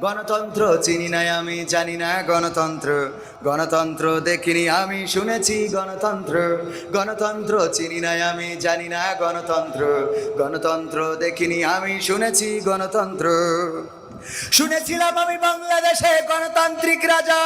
গণতন্ত্র চিনি নাই আমি, জানি না গণতন্ত্র। গণতন্ত্র দেখিনি আমি, শুনেছি গণতন্ত্র। গণতন্ত্র চিনি নাই আমি, জানি না গণতন্ত্র। গণতন্ত্র দেখিনি আমি, শুনেছি গণতন্ত্র। শুনেছিলাম আমি বাংলাদেশে গণতান্ত্রিক রাজা।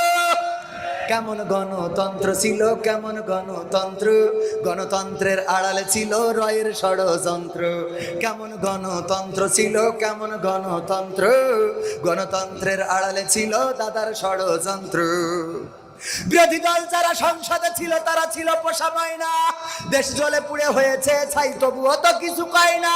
কেমন গণতন্ত্র ছিল, কেমন গণতন্ত্র? গণতন্ত্রের আড়ালে ছিল রয়ের ষড়যন্ত্র। কেমন গণতন্ত্র ছিল, কেমন গণতন্ত্র? গণতন্ত্রের আড়ালে ছিল দাদার ষড়যন্ত্র। বিরোধী দল যারা সংসদে ছিল, তারা ছিল পোষা মাইনা। দেশ জলে পুড়ে হয়েছে, ছাই তবুও তো কিছু কয় না।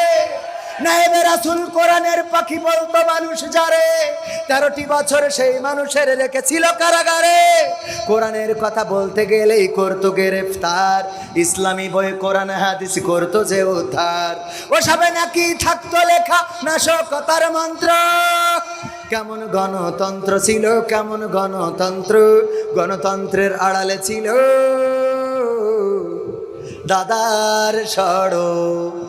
নায়েবে রাসুল কোরআনের পাখি বলতো মানুষ যারে। তেরোটি বছর সেই মানুষের রেখেছিল কারাগারে। কোরআনের কথা বলতে গেলেই করতো গ্রেফতার। ইসলামী বই, কোরআন, হাদিস করতো যে উদ্ধার। ওসবে নাকি থাকতো লেখা নাশকতার মন্ত্র। কেমন গণতন্ত্র ছিল, কেমন গণতন্ত্র, গণতন্ত্রের আড়ালে ছিল। দাদার সড়ক